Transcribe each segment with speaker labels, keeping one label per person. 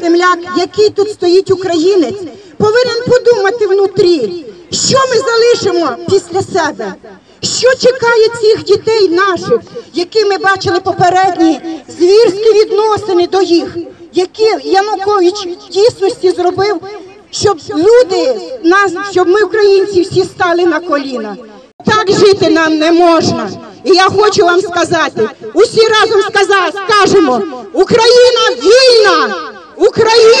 Speaker 1: земляк, який тут стоїть українець, повинен подумати внутрі, що ми залишимо після себе. Що чекає цих дітей наших, які ми бачили попередні звірські відносини до їх, які Янукович в дійсності зробив, щоб люди нас, щоб ми, українці, всі стали на коліна. Так жити нам не можна. І я хочу вам сказати, усі разом сказати, скажемо! Україна вільна! Україна!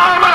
Speaker 1: Obama!